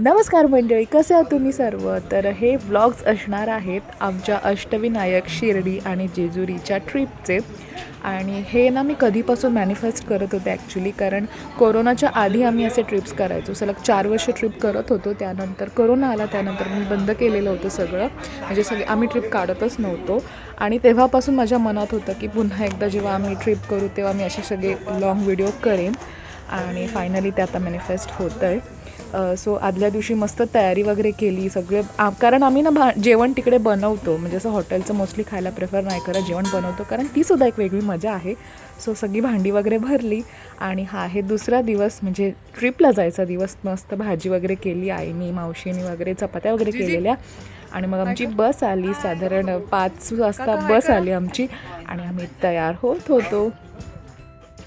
नमस्कार मंडळी कसे आहात तुम्ही सर्व? तर हे ब्लॉग्स असणार आहेत आमच्या अष्टविनायक शिर्डी आणि जेजुरीच्या ट्रिपचे आणि हे ना मी कधीपासून मॅनिफेस्ट करत होते ॲक्च्युली कारण कोरोनाच्या आधी आम्ही असे ट्रिप्स करायचो. सलग चार वर्ष ट्रिप करत होतो त्यानंतर कोरोना आला त्यानंतर मी बंद केलेलं होतं सगळं. म्हणजे सगळे आम्ही ट्रिप काढतच नव्हतो. आणि तेव्हापासून माझ्या मनात होतं की पुन्हा एकदा जेव्हा आम्ही ट्रिप करू तेव्हा मी असे सगळे लॉंग व्हिडिओ करेन. आणि फायनली ते आता मॅनिफेस्ट होतं आहे सो आदल्या दिवशी मस्त तयारी वगैरे केली सगळे कारण आम्ही ना भा जेवण तिकडे बनवतो. म्हणजे असं हॉटेलचं मोस्टली खायला प्रेफर नाही करत जेवण बनवतो कारण ती सुद्धा एक वेगळी मजा आहे. सो सगळी भांडी वगैरे भरली आणि हा आहे दुसरा दिवस म्हणजे ट्रिपला जायचा दिवस. मस्त भाजी वगैरे केली आईनी मावशीनी वगैरे चपात्या वगैरे केलेल्या. आणि मग आमची बस आली साधारण पाच वाजता बस आली आमची आणि आम्ही तयार होत होतो.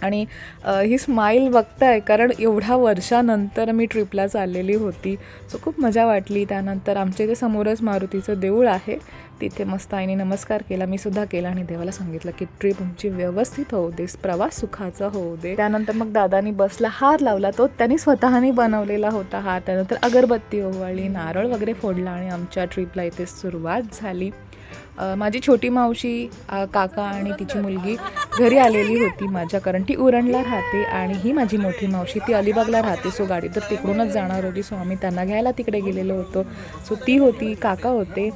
आणि ही स्माईल बघताय कारण एवढ्या वर्षानंतर मी ट्रिपला चाललेली होती. सो खूप मजा वाटली. त्यानंतर आमच्या इथे समोरच मारुतीचं देऊळ आहे. तिथे मस्त आईने नमस्कार केला मी सुद्धा केला आणि देवाला सांगितलं की ट्रिप तुमची व्यवस्थित होऊ दे प्रवास सुखाचा होऊ दे. त्यानंतर मग दादानी बसला हार लावला. तो त्यांनी स्वतःनी बनवलेला होता हा त्यानंतर अगरबत्ती ओवाळली नारळ वगैरे फोडला आणि आमच्या ट्रिपला इथे सुरुवात झाली. माझी छोटी मावशी काका आणि तिची मुलगी घरी आलेली होती माझ्या कारण ती उरणला राहते आणि ही माझी मोठी मावशी ती अलिबागला राहते. सो गाडी तर तिकडूनच जाणार होती. सो आम्ही त्यांना घ्यायला तिकडे गेलेलो होतो. सो ती होती काका होते.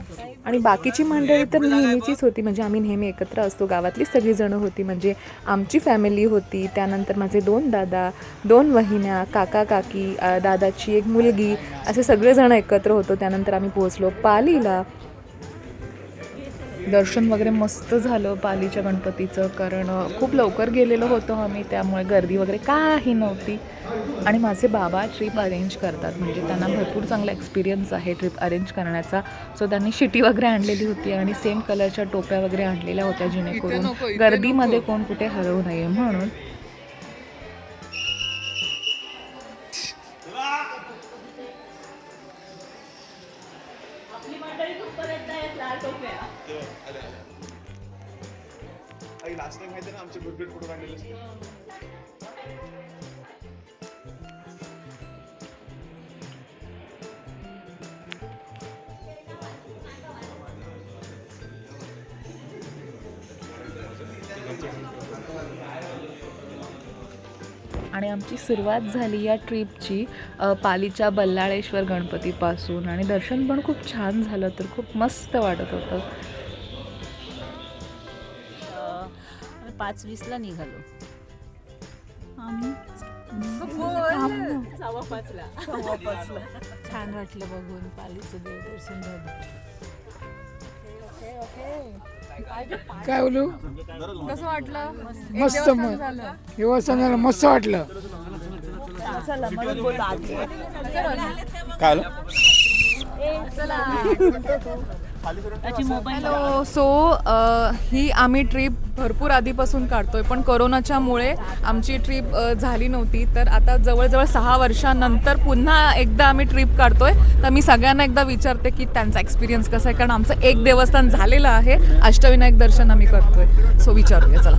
आणि बाकीची मंडळी तर नेहमीचीच होती. म्हणजे आम्ही नेहमी एकत्र असतो. गावातलीच सगळीजणं होती. म्हणजे आमची फॅमिली होती. त्यानंतर माझे दोन दादा दोन वहिन्या काका काकी दादाची एक मुलगी असे सगळेजण एकत्र होतो. त्यानंतर आम्ही पोहोचलो पालीला. दर्शन वगैरे मस्त झालं पालीच्या गणपतीचं कारण खूप लवकर गेलेलो होतो आम्ही त्यामुळे गर्दी वगैरे काही नव्हती. आणि माझे बाबा ट्रिप अरेंज करतात म्हणजे त्यांना भरपूर चांगला एक्सपिरियन्स आहे ट्रिप अरेंज करण्याचा. सो त्यांनी शिटी वगैरे आणलेली होती आणि सेम कलरच्या टोप्या वगैरे आणलेल्या होत्या जेणेकरून गर्दीमध्ये कोण कुठे हरवू नये म्हणून. लास्ट टाइम माहिती ना आमचे गुडबेट फोटो काढलेले आणि आमची सुरुवात झाली या ट्रिपची पालीच्या बल्लाळेश्वर गणपतीपासून. आणि दर्शन पण खूप छान झालं तर खूप मस्त वाटत होतं. आम्ही पाच वीसला निघालो. छान वाटलं बघून पालीचं देवदर्शन झालं. काय बोलू? कसं वाटलं? मस्त मस्त देवस्थान झालं. मस्त वाटलं. काय आलं? त्याची मोबाईल हॅलो सो ही आम्ही ट्रिप भरपूर आधीपासून काढतोय पण कोरोनाच्यामुळे आमची ट्रिप झाली नव्हती. तर आता जवळजवळ सहा वर्षानंतर पुन्हा एकदा आम्ही ट्रिप काढतोय. तर मी सगळ्यांना एकदा विचारते की त्यांचा एक्सपिरियन्स कसा आहे? कारण आमचं एक देवस्थान झालेलं आहे. अष्टविनायक दर्शन आम्ही करतोय. सो विचारूया चला.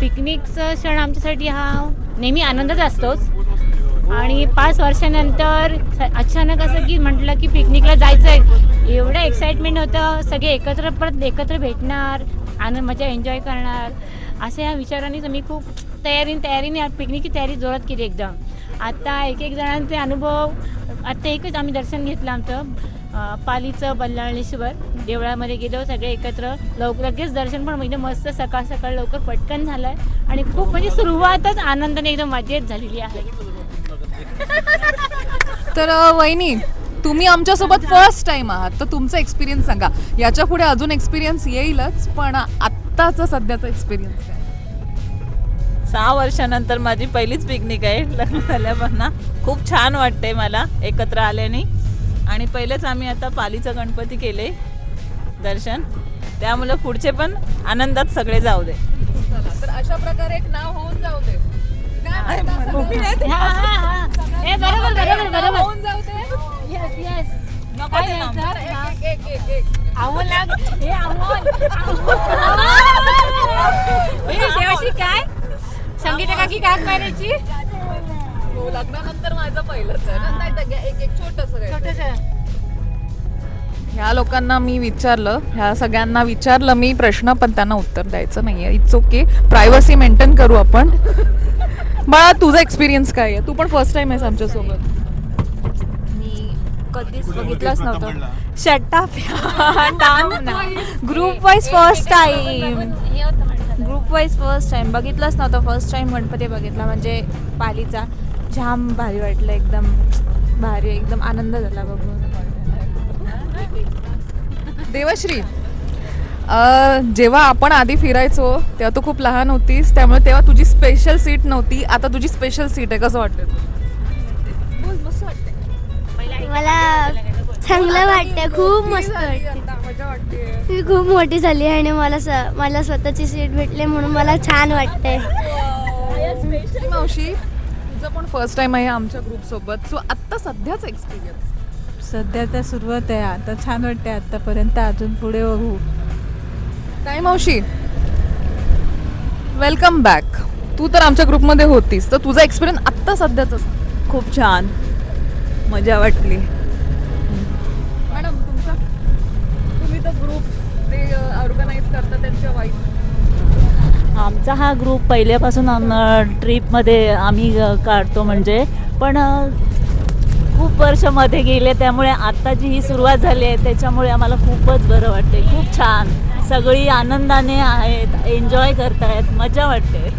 पिकनिकचा क्षण आमच्यासाठी हा नेहमी आनंदच असतोच. आणि पाच वर्षानंतर स- अचानक असं की म्हटलं की पिकनिकला जायचं आहे एवढं एक्साइटमेंट होतं. सगळे एकत्र परत एकत्र भेटणार आनंद मजा एन्जॉय करणार. अशा या विचारानेच मी खूप तयारीने तयारीने पिकनिकची तयारी जोरात केली एकदम. आता एक एक जणांचे अनुभव आता एकच आम्ही दर्शन घेतलं आमचं पालीचं बल्लाळेश्वर देवळामध्ये गेलो सगळे एकत्र. लवकर लगेच दर्शन पण म्हणजे मस्त सकाळ सकाळ लवकर पटकन झालं आहे आणि खूप म्हणजे सुरुवातच आनंदाने एकदम मजेत झालेली आहे. तर वहिनी तुम्ही आमच्यासोबत फर्स्ट टाइम आहात तर तुमचा एक्सपिरियन्स सांगा. याच्यापुढे अजून एक्सपिरियन्स येईलच पण आत्ताचा सध्याचा एक्सपिरियन्स काय? सहा वर्षानंतर माझी पहिलीच पिकनिक आहे लग्न झाल्यापासून खूप छान वाटते मला एकत्र आल्याने. आणि पहिलेच आम्ही आता पालीचं गणपती केले दर्शन. त्यामुळे पुढचे पण आनंदात सगळे जाऊ दे. तर अशा प्रकारे एक नाव होऊन जाऊ दे. ए, बरोबर बरोबर बरोबर येस येस नको ते अमोल हे अमोल हे देवाशी काय संगीता काकी काय करायची लग्नानंतर माझं पहिलंच आहे ना एक एक छोटस ह्या लोकांना मी विचारलं ह्या सगळ्यांना विचारलं मी प्रश्न पण त्यांना उत्तर द्यायचं नाहीये. इट्स ओके प्रायव्हसी मेंटेन करू आपण. बाळा तुझा एक्सपिरियन्स काय आहे? तू पण फर्स्ट टाइम आहेस आमच्यासोबत. मी कधीच बघितलंच नव्हतं. Shut up group wise first time group wise first time बघितलंच नव्हतं फर्स्ट टाइम गणपती बघितला. म्हणजे पालीचा. जाम भारी वाटलं एकदम. भारी एकदम आनंद झाला बघून. देवश्री जेव्हा आपण आधी फिरायचो तेव्हा तू खूप लहान होतीस त्यामुळे तेव्हा तुझी स्पेशल सीट नव्हती. आता तुझी स्पेशल सीट आहे. कसं वाटतं मला चांगलं वाटतं खूप मस्त वाटते. मी खूप मोठी झाली आणि मला स- मला स्वतःची सीट भेटली म्हणून मला छान वाटतंय. मावशी तुझं पण फर्स्ट टाइम आहे आमच्या ग्रुप सोबत. सो आत्ता सध्याच एक्सपिरियन्स सध्या तर सुरुवात आहे. आता छान वाटते आतापर्यंत अजून पुढे बघू. काय मावशी? वेलकम बॅक तू तर आमच्या ग्रुपमध्ये होतीस. तर तुझा एक्सपिरियन्स आत्ता सध्याच खूप छान. मजा वाटली. मॅडम तुमचा? तुम्ही तर ग्रुप जे ऑर्गनाईज करता त्यांच्या वाईफ आमचा हा ग्रुप पहिल्यापासून ट्रीपमध्ये आम्ही काढतो म्हणजे. पण खूप वर्षमध्ये गेले त्यामुळे आत्ताची ही सुरुवात झाली आहे. त्याच्यामुळे आम्हाला खूपच बरं वाटते खूप छान. सगळी आनंदाने आहेत एन्जॉय करतायत मजा वाटते.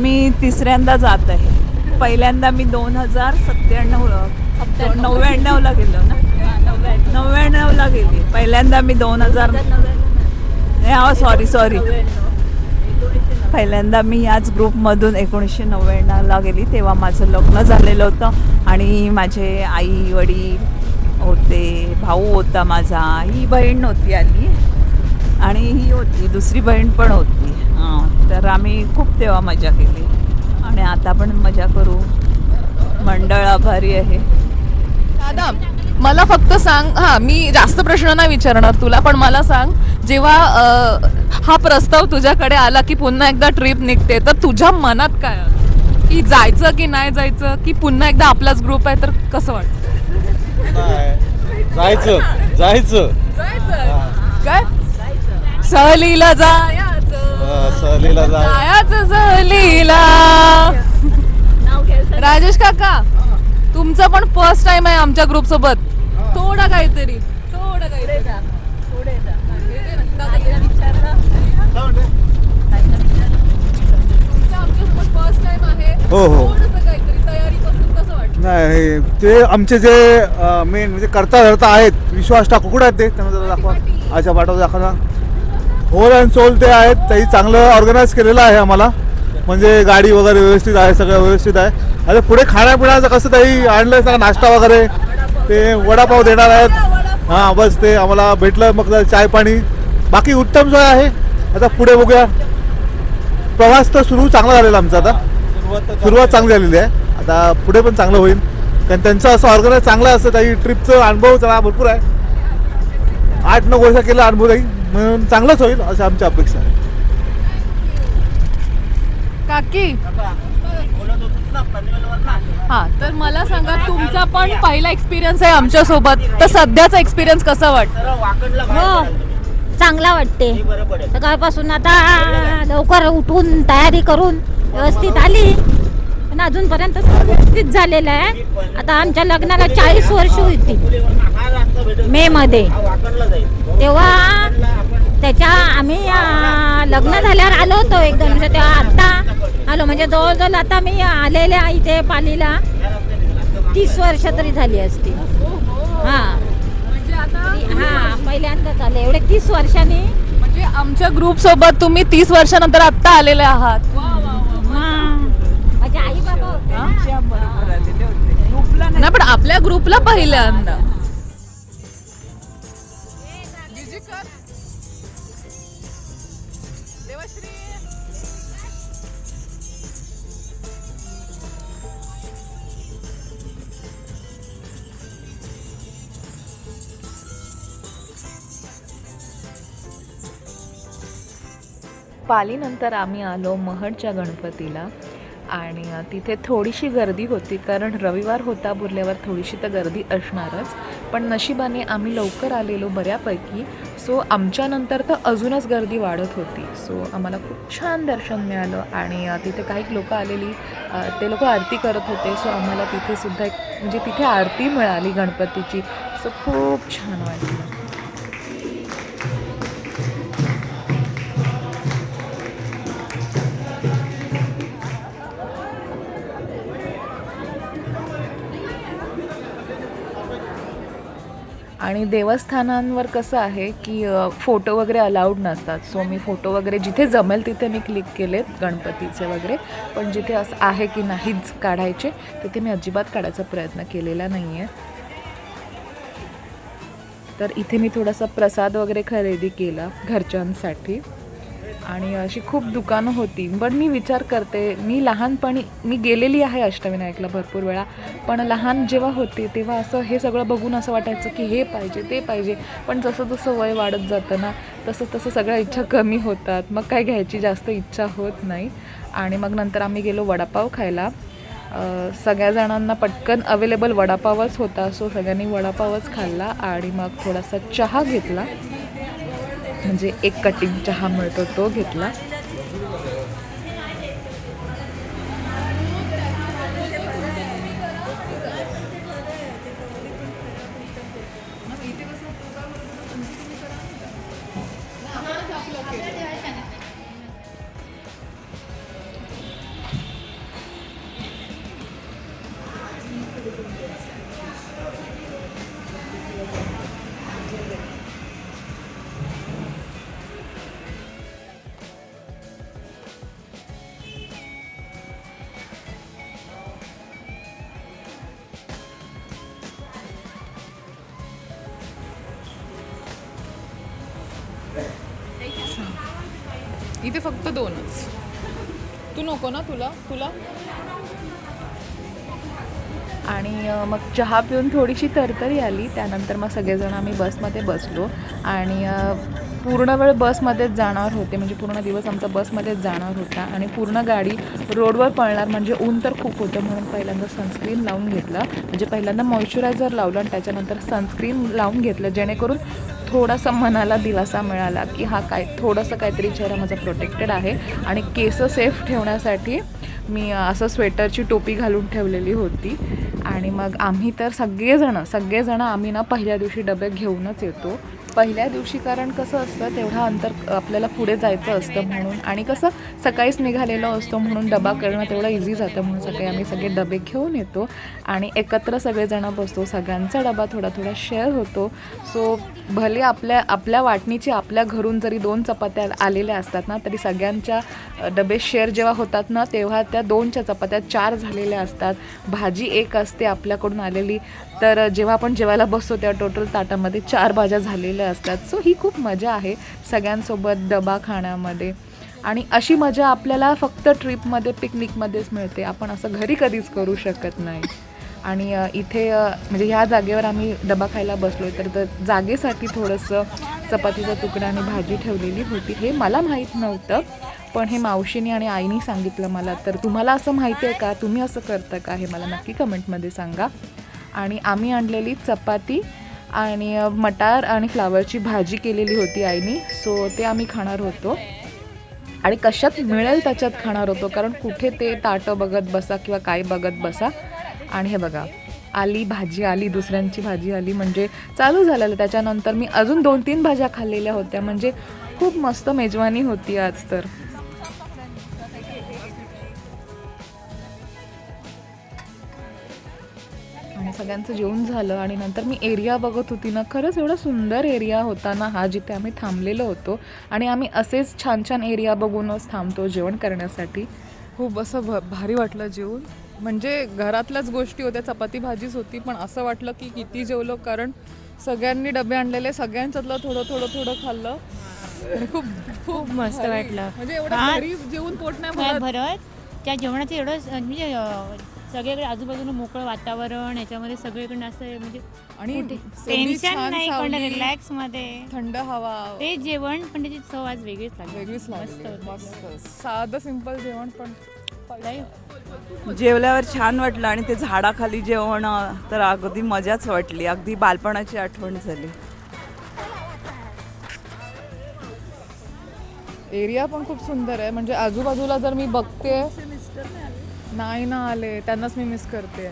मी तिसऱ्यांदा जात आहे. पहिल्यांदा मी दोन हजार सत्त्याण्णव. नव्याण्णवला गेलो ना? नव्याण्णवला गेली. पहिल्यांदा मी दोन हजार हा सॉरी सॉरी पहिल्यांदा मी याच ग्रुपमधून एकोणीसशे नव्याण्णवला गेली तेव्हा माझं लग्न झालेलं होतं आणि माझे आई वडील होते भाऊ होता माझा ही बहीण नव्हती आली. आणि ही होती दुसरी बहीण पण होती. हां तर आम्ही खूप तेव्हा मजा केली. आणि आता पण मजा करू. मंडळ आभारी आहे. दादा मला फक्त सांग हां मी जास्त प्रश्न नाही विचारणार तुला पण मला सांग. जेव्हा हा प्रस्ताव तुझ्याकडे आला की पुन्हा एकदा ट्रिप निघते तर तुझ्या मनात काय की जायचं की नाही जायचं की पुन्हा एकदा आपलाच ग्रुप आहे तर कसं वाटतं? नाही. जायचं जायचं. काय? सहलीला जायचं. सहलीला जा. जायचं सहलीला. राजेश काका तुमचं पण फर्स्ट टाइम आहे आमच्या ग्रुप सोबत. थोडा काहीतरी थोडं काहीतरी. तुमचं आमच्यासोबत first time आहे. हो, हो. थोडंसं काहीतरी तयारीपासून कसं वाटतं? नाही ते आमचे जे मेन म्हणजे करता धरता आहेत विश्वास टाकू कुठे आहेत ते? त्यांना जरा दाखवा. अच्छा पाठवतो दाखवा होल अँड सोल ते आहेत काही चांगलं ऑर्गनाईज केलेलं आहे आम्हाला. म्हणजे गाडी वगैरे व्यवस्थित आहे सगळं व्यवस्थित आहे. आता पुढे खाण्यापिण्याचं कसं काही आणलं सगळं नाश्ता वगैरे ते वडापाव देणार आहेत. हां बस ते आम्हाला भेटलं मग चाय पाणी. बाकी उत्तम सोय आहे. आता पुढे बघूया. प्रवास तर सुरू चांगला झालेला आमचा आता. सुरुवात चांगली झालेली आहे. आता पुढे पण चांगलं होईल. कारण त्यांचं असं ऑर्गनाईज चांगलं असतं. काही ट्रिपचं अनुभव त्याला भरपूर आहे. आठ नऊ वर्ष केला अनुभव नाही म्हणून चांगलंच होईल असं आमची अपेक्षा आहे. काकी. हा तर मला सांगा तुमचा पण पहिला एक्सपिरियन्स आहे आमच्यासोबत तर सध्याचा एक्सपिरियन्स कसा वाटतं हो. चांगला वाटते. सकाळपासून आता लवकर उठून तयारी करून व्यवस्थित आली. पण अजूनपर्यंत व्यवस्थित झालेलं आहे. आता आमच्या लग्नाला चाळीस वर्ष होती. मे मध्ये. तेव्हा त्याच्या आम्ही लग्न झाल्यावर आलो होतो एक दोन वर्ष तेव्हा आता आलो. म्हणजे जवळजवळ आता मी आलेल्या इथे पालीला तीस वर्ष तरी झाली असती. हां. हा पहिल्यांदाच आले. एवढे तीस वर्षांनी म्हणजे आमच्या ग्रुप सोबत तुम्ही तीस वर्षानंतर आत्ता आलेले आहात माझे आई बाबा होते नाही पण आपल्या ग्रुपला पहिल्यांदा. पालीनंतर आम्ही आलो महडच्या गणपतीला. आणि तिथे थोडीशी गर्दी होती कारण रविवार होता बोलल्यावर थोडीशी तर गर्दी असणारच. पण नशिबाने आम्ही लवकर आलेलो बऱ्यापैकी. सो आमच्यानंतर तर अजूनच गर्दी वाढत होती. सो आम्हाला खूप छान दर्शन मिळालं आणि तिथे काही लोक आलेली ते लोक आरती करत होते. सो आम्हाला तिथेसुद्धा एक म्हणजे तिथे आरती मिळाली गणपतीची. सो खूप छान वाटलं. आणि देवस्थानांवर कसं आहे की फोटो वगैरे अलाउड नसतात. सो मी फोटो वगैरे जिथे जमेल तिथे मी क्लिक केलेत गणपतीचे वगैरे. पण जिथे असं आहे की नाहीच काढायचे तिथे मी अजिबात काढायचा प्रयत्न केलेला नाही आहे तर इथे मी थोडासा प्रसाद वगैरे खरेदी केला घरच्यांसाठी. आणि अशी खूप दुकानं होती. पण मी विचार करते मी लहानपणी मी गेलेली आहे अष्टविनायकला भरपूर वेळा. पण लहान जेव्हा होते तेव्हा असं हे सगळं बघून असं वाटायचं की हे पाहिजे ते पाहिजे. पण जसं जसं वय वाढत जातं ना तसं तसं सगळ्या इच्छा कमी होतात. मग काय घ्यायची जास्त इच्छा होत नाही. आणि मग नंतर आम्ही गेलो वडापाव खायला. सगळ्या जणांना पटकन अवेलेबल वडापावच होता. सो सगळ्यांनी वडापावच खाल्ला आणि मग थोडासा चहा घेतला. म्हणजे एक कटिंग चहा मिळतो तो घेतला. इथे फक्त दोनच. तू नको ना तुला तुला? आणि मग चहा पिऊन थोडीशी तरतरी आली. त्यानंतर मग सगळेजण आम्ही बसमध्ये बसलो. आणि पूर्ण वेळ बसमध्येच जाणार होते. म्हणजे पूर्ण दिवस आमचा बसमध्येच जाणार होता. आणि पूर्ण गाडी रोडवर पळणार म्हणजे ऊन तर खूप होतं म्हणून पहिल्यांदा सनस्क्रीन लावून घेतलं. म्हणजे पहिल्यांदा मॉइश्चरायझर लावलं आणि त्याच्यानंतर सनस्क्रीन लावून घेतलं. जेणेकरून थोडासा मनाला दिलासा मिळाला की हा काय थोडंसं काहीतरी चेहरा माझा प्रोटेक्टेड आहे. आणि केस सेफ ठेवण्यासाठी मी असं स्वेटरची टोपी घालून ठेवलेली होती. आणि मग आम्ही तर सगळेजणं सगळेजणं आम्ही ना पहिल्या दिवशी डबे घेऊनच येतो. पहिल्या दिवशी कारण कसं असतं तेवढा अंतर आपल्याला पुढे जायचं असतं म्हणून. आणि कसं सकाळीच निघालेलो असतो म्हणून डबा करणं तेवढं इझी जातं म्हणून सकाळी आम्ही सगळे डबे घेऊन येतो. आणि एकत्र सगळेजणं बसतो सगळ्यांचा डबा थोडा थोडा शेअर होतो. सो भले आपल्या आपल्या वाटणीची आपल्या घरून जरी दोन चपात्या आलेल्या असतात ना तरी सगळ्यांच्या डबे शेअर जेव्हा होतात ना तेव्हा त्या दोनच्या चपात्या चार झालेल्या असतात. भाजी एक असते आपल्याकडून आलेली तर जेव्हा आपण जेवायला बसतो तेव्हा टोटल ताटामध्ये चार भाज्या झालेल्या असतात. सो ही खूप मजा आहे सगळ्यांसोबत डबा खाण्यामध्ये. आणि अशी मजा आपल्याला फक्त ट्रिपमध्ये पिकनिकमध्येच मिळते. आपण असं घरी कधीच करू शकत नाही. आणि इथे म्हणजे ह्या जागेवर आम्ही डबा खायला बसलो तर तर जागेसाठी थोडंसं चपातीचा तुकडा आणि भाजी ठेवलेली होती. हे मला माहीत नव्हतं पण हे मावशीने आणि आईने सांगितलं मला. तर तुम्हाला असं माहिती आहे का? तुम्ही असं करता का? हे मला नक्की कमेंटमध्ये सांगा. आणि आम्ही आणलेली चपाती आणि मटार आणि फ्लावरची भाजी केलेली होती आईने. सो ते आम्ही खाणार होतो. आणि कशात मिळेल त्याच्यात खाणार होतो कारण कुठे ते ताटं बघत बसा किंवा काय बघत बसा. आणि हे बघा आली भाजी आली दुसऱ्यांची भाजी आली. म्हणजे चालू झालेलं. त्याच्यानंतर मी अजून दोन तीन भाज्या खाल्लेल्या होत्या. म्हणजे खूप मस्त मेजवानी होती आज तर. सगळ्यांचं जेवण झालं आणि नंतर मी एरिया बघत होती ना खरंच एवढा सुंदर एरिया होता ना हा जिथे आम्ही थांबलेलो होतो. आणि आम्ही असेच छान छान एरिया बघूनच थांबतो जेवण करण्यासाठी. खूप असं भ भारी वाटलं जेवून. म्हणजे घरातल्याच गोष्टी होत्या चपाती भाजीच होती पण असं वाटलं की किती जेवलो कारण सगळ्यांनी डबे आणलेले सगळ्यांच्यातलं थोडं थोडं थोडं खाल्लं. खूप खूप मस्त. वाटलं. म्हणजे एवढं जेवून पोट नाही भरत. त्या जेवणाचं एवढं म्हणजे सगळीकडे आजूबाजूला मोकळं वातावरण याच्यामध्ये सगळीकडे असं म्हणजे आणि टेन्शन नाही पण रिलॅक्समध्ये. थंड हवा. ते जेवण पण त्याची चव आज वेगळीच लागली. वेगळीच मस्त लागली साधं सिंपल जेवण पण लय जेवल्यावर छान वाटलं आणि ते झाडाखाली जेवण तर अगदी मजाच वाटली. अगदी बालपणाची आठवण झाली. एरिया पण खूप सुंदर आहे. म्हणजे आजूबाजूला जर मी बघते नाही ना आले त्यांनाच मी मिस करते.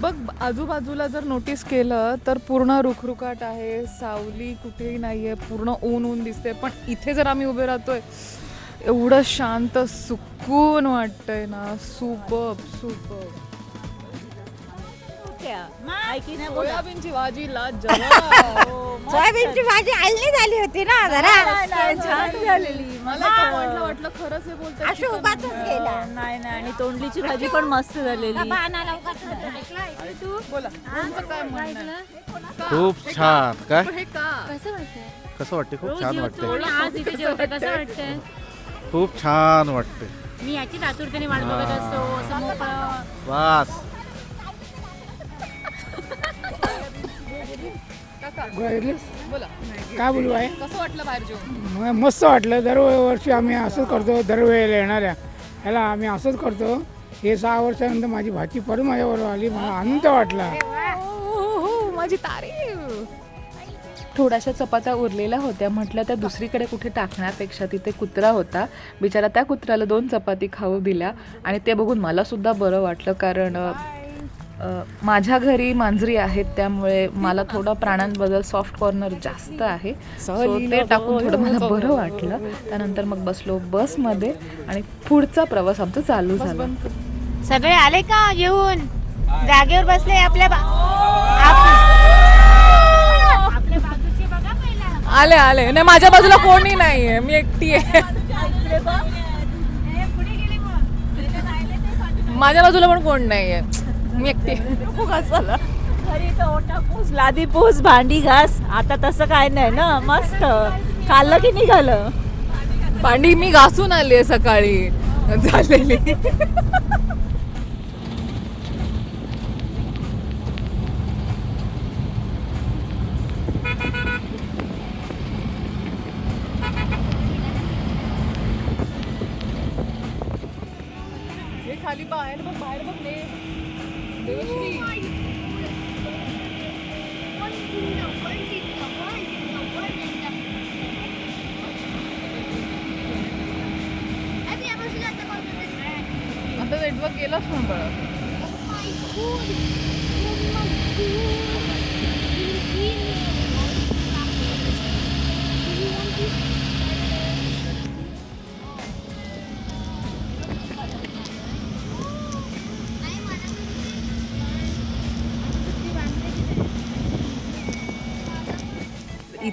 बघ आजूबाजूला जर नोटीस केलं तर पूर्ण रुखरुखाट आहे सावली कुठेही नाही आहे पूर्ण ऊन ऊन दिसते पण इथे जर आम्ही उभे राहतोय एवढं शांत सुकून वाटतंय ना. सुपब सुपब सोयाबीनची भाजी सोयाबीनची भाजी आलनी झाली होती ना जरा. छान झालेली. मला तर वाटलं वाटलं खरंच हे बोलतात अशी उगाच गेला नाही नाही आणि तोंडलीची भाजी पण मस्त झालेली. बोला. तुमचं काय म्हणणं आहे? खूप छान. काय? पण हे का? कसं वाटतंय? कसं वाटते खूप छान वाटते आणि आज इथे जेवते कसं वाटतंय? खूप छान वाटते मी याची आतुरतेने वाट बघत असतो असं मोकळं बस बोला. काय बोलू आहे कसं वाटलं बाहेर जेवण? मस्त वाटलं. दरवर्षी आम्ही असंच करतो दरवेळेला येणाऱ्या. ह्याला आम्ही असंच करतो. हे सहा वर्षानंतर माझी भाची परत माझ्याबरोबर आली. मला आनंद वाटला. हो माझी तारीफ. थोड्याशा चपात्या उरलेल्या होत्या. म्हटलं त्या दुसरीकडे कुठे टाकण्यापेक्षा तिथे कुत्रा होता. बिचारा त्या कुत्र्याला दोन चपाती खाऊ दिल्या. आणि ते बघून मला सुद्धा बरं वाटलं. कारण माझ्या घरी मांजरी आहेत त्यामुळे मला थोडं प्राण्यांबद्दल सॉफ्ट कॉर्नर जास्त आहे. सो ते टाकून थोडं मला बरं वाटलं. त्यानंतर मग बसलो बसमध्ये आणि पुढचा प्रवास आमचा चालू झाला. सगळे आले का येऊन? जागेवर बसले आपल्या आले आले. नाही माझ्या बाजूला कोणी नाहीये. मी एकटी आहे ए, पुढे गेले मग माझ्या बाजूला पण कोण नाहीये. मी एकटी. घरी ओटा पूस लादी पूस भांडी घास. आता तसं काय नाही ना मस्त. खाल्लं की निघालं. भांडी मी घासून आली आहे सकाळी. झालेली. खाली बाहेर बघ बाहेर बघ आता नेटवर्क गेलाच पण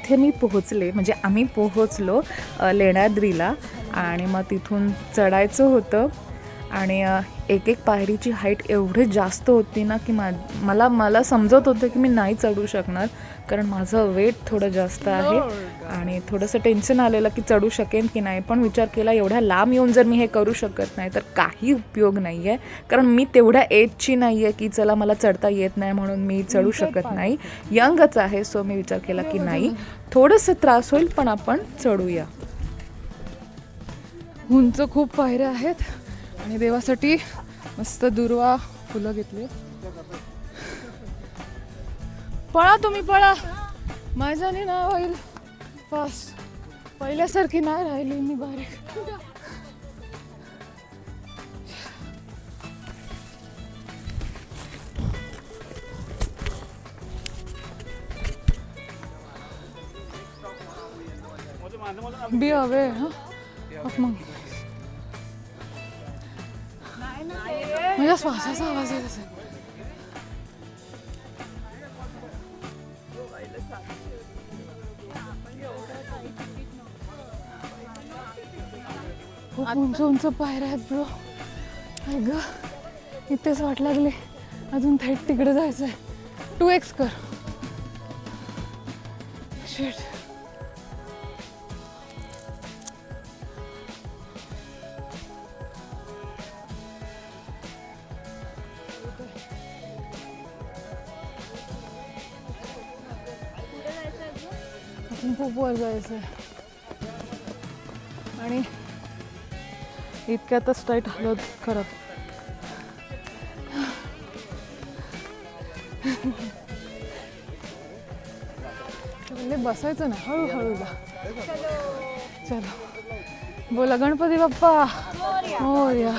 तिथे मी पोहोचले. म्हणजे आम्ही पोहोचलो लेण्याद्रीला आणि मग तिथून चढायचं होतं. आणि एक एक पायरीची हाईट एवढी जास्त होती ना की मा मला मला समजत होतं की मी नाही चढू शकणार. कारण माझं वेट थोडं जास्त आहे. आणि थोडंसं टेन्शन आलेलं की चढू शकेन की नाही. पण विचार केला एवढ्या लांब येऊन जर मी हे करू शकत नाही तर काही उपयोग नाही आहे कारण मी तेवढ्या एजची नाही आहे की चला मला चढता येत नाही म्हणून मी चढू शकत नाही. यंगच आहे सो मी विचार केला की नाही. थोडंसं त्रास होईल पण आपण चढूया. उंच खूप पायऱ्या आहेत. आणि देवासाठी मस्त दुर्वा फुलं घेतली. पळा तुम्ही पळा. माझ्याने ना होईल. फास्ट पहिल्यासारखी नाही राहिली मी बारीक. बी हवे हा मग माझ्या श्वासाचा आवाज येत असेल खूप उंच उंच पायऱ्या आहेत ब्रो आई ग इथेच वाट लागले. अजून थेट तिकडे जायचं आहे टू एक्स कर. शेट पासून खूप वर जायचं आहे. आणि इतक्यातच टाईट हलत खरं म्हणजे बसायचं ना हळूहळू जा. चलो. बोला गणपती बाप्पा. मोर्या.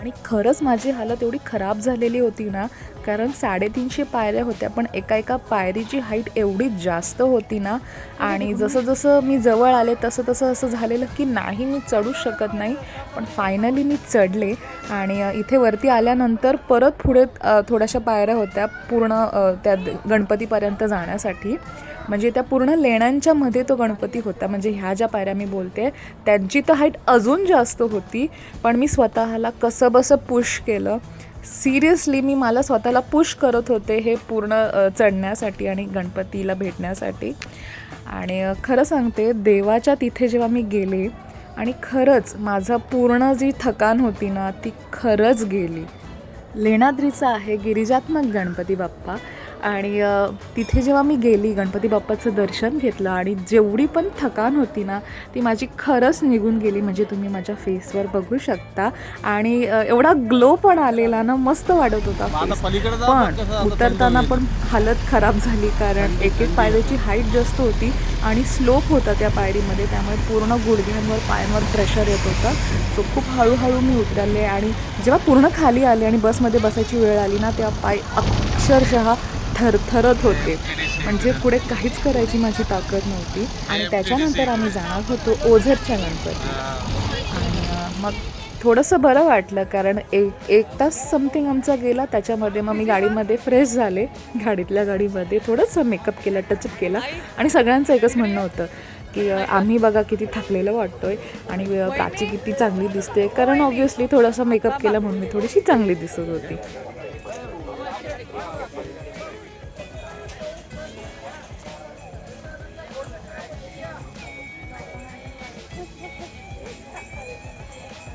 आणि खरंच माझी हालत एवढी खराब झालेली होती ना कारण साडेतीनशे पायऱ्या होत्या पण एका एका पायरीची हाईट एवढी जास्त होती ना. आणि जसं जसं मी जवळ आले तसं तसं असं झालेलं की नाही मी चढूच शकत नाही पण फायनली मी चढले. आणि इथे वरती आल्यानंतर परत पुढे थोड्याशा पायऱ्या होत्या पूर्ण त्या द- गणपतीपर्यंत जाण्यासाठी. म्हणजे त्या पूर्ण लेण्यांच्या मध्ये तो गणपती होता. म्हणजे ह्या ज्या पायऱ्या मी बोलते त्यांची तर हाईट अजून जास्त होती पण मी स्वतःला कसं बसं पुश केलं. सिरियसली मी मला स्वतःला पुश करत होते हे पूर्ण चढण्यासाठी आणि गणपतीला भेटण्यासाठी. आणि खरं सांगते देवाच्या तिथे जेव्हा मी गेले आणि खरंच माझं पूर्ण जी थकान होती ना ती खरंच गेली. लेणाद्रीचा आहे गिरिजात्मक गणपती बाप्पा. आणि तिथे जेव्हा मी गेली गणपती बाप्पाचं दर्शन घेतलं आणि जेवढी पण थकान होती ना ती माझी खरंच निघून गेली. म्हणजे तुम्ही माझ्या फेसवर बघू शकता. आणि एवढा ग्लो पण आलेला ना मस्त वाटत होता. पण उतरताना पण हालत खराब झाली कारण एक एक पायरीची हाईट जास्त होती आणि स्लोप होता त्या पायरीमध्ये. त्यामुळे पूर्ण गुडघ्यांवर पायांवर प्रेशर येत होतं. सो खूप हळूहळू मी उतरले आणि जेव्हा पूर्ण खाली आले आणि बसमध्ये बसायची वेळ आली ना तेव्हा पाय अक्षरशः थरथरत होते. म्हणजे पुढे काहीच करायची माझी ताकद नव्हती. आणि त्याच्यानंतर आम्ही जाणार होतो ओझरच्या गणपती आणि मग थोडंसं बरं वाटलं कारण एक एक तास समथिंग आमचा गेला. त्याच्यामध्ये मग मी गाडीमध्ये फ्रेश झाले. गाडीतल्या गाडीमध्ये थोडंसं मेकअप केला टचअप केला. आणि सगळ्यांचं एकच म्हणणं होतं की आम्ही बघा किती थकलेलं वाटतो आहे आणि प्राची किती चांगली दिसते. कारण ऑब्व्हियसली थोडासा मेकअप केला म्हणून मी थोडीशी चांगली दिसत होती.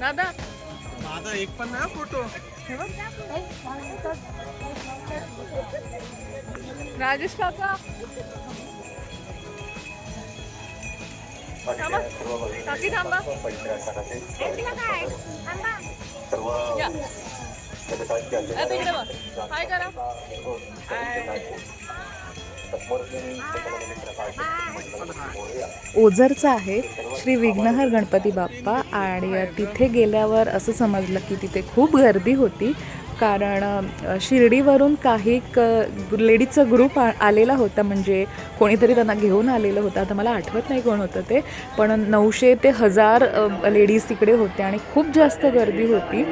दादा. माझा एक पण नाही फोटो. राजेश काका. थांबा. काकी थांबा. या. तिकडे बघ. हाय करा. ओझरचा आहे श्री विघ्नहर गणपती बाप्पा आणि तिथे गेल्यावर असं समजलं की तिथे खूप गर्दी होती कारण शिर्डीवरून काही क लेडीजचा ग्रुप आ आलेला होता म्हणजे कोणीतरी त्यांना घेऊन आलेलं होतं. आता मला आठवत नाही कोण होतं ते पण नऊशे ते हजार लेडीज तिकडे होत्या आणि खूप जास्त गर्दी होती.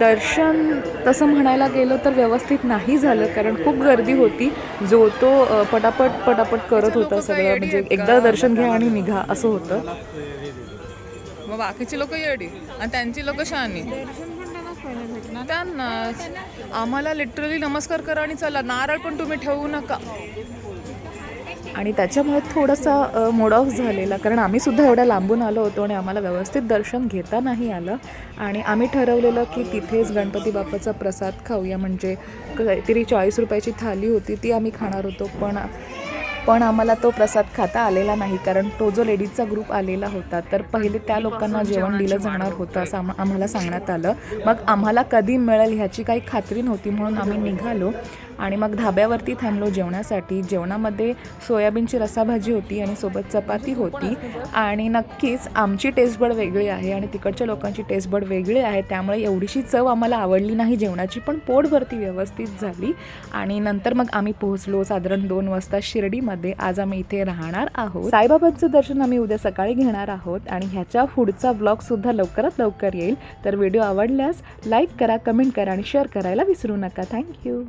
दर्शन तसं म्हणायला गेलं तर व्यवस्थित नाही झालं कारण खूप गर्दी होती. जो तो पटापट पटापट करत होता सगळं म्हणजे एकदा दर्शन घ्या आणि निघा असं होतं. मग बाकीची लोक येडी? आणि त्यांची लोक शहाणी? त्यांनाच. आम्हाला लिटरली नमस्कार करा आणि चला. नारळ पण तुम्ही ठेवू नका. आणि त्याच्यामुळे थोडंसं मूड ऑफ झालेला. कारण आम्ही सुद्धा एवढ्या लांबून आलो होतो आणि आम्हाला व्यवस्थित दर्शन घेता नाही आलं. आणि आम्ही ठरवलेलं की तिथेच गणपती बाप्पाचा प्रसाद खाऊया. म्हणजे काहीतरी चाळीस रुपयाची थाली होती ती आम्ही खाणार होतो. पण पण आम्हाला तो प्रसाद खाता आलेला नाही. कारण तो जो लेडीजचा ग्रुप आलेला होता तर पहिले त्या लोकांना जेवण दिलं जाणार होतं असं आम्हा आम्हाला सांगण्यात आलं. मग आम्हाला कधी मिळेल ह्याची काही खात्री नव्हती म्हणून आम्ही निघालो. आणि मग धाब्यावरती थांबलो जेवणासाठी. जेवणामध्ये सोयाबीनची रसाभाजी होती आणि सोबत चपाती होती. आणि नक्कीच आमची टेस्टबड वेगळी आहे आणि तिकडच्या लोकांची टेस्टबड वेगळी आहे. त्यामुळे एवढीशी चव आम्हाला आवडली नाही. जेवणाची पण पोटभरती व्यवस्थित झाली. आणि नंतर मग आम्ही पोहोचलो साधारण दोन वाजता शिर्डीमध्ये. आज आम्ही इथे राहणार आहोत. साईबाबांचं दर्शन आम्ही उद्या सकाळी घेणार आहोत. आणि ह्याच्या पुढचा ब्लॉगसुद्धा लवकरात लवकर येईल. तर व्हिडिओ आवडल्यास लाईक करा कमेंट करा आणि शेअर करायला विसरू नका. थँक्यू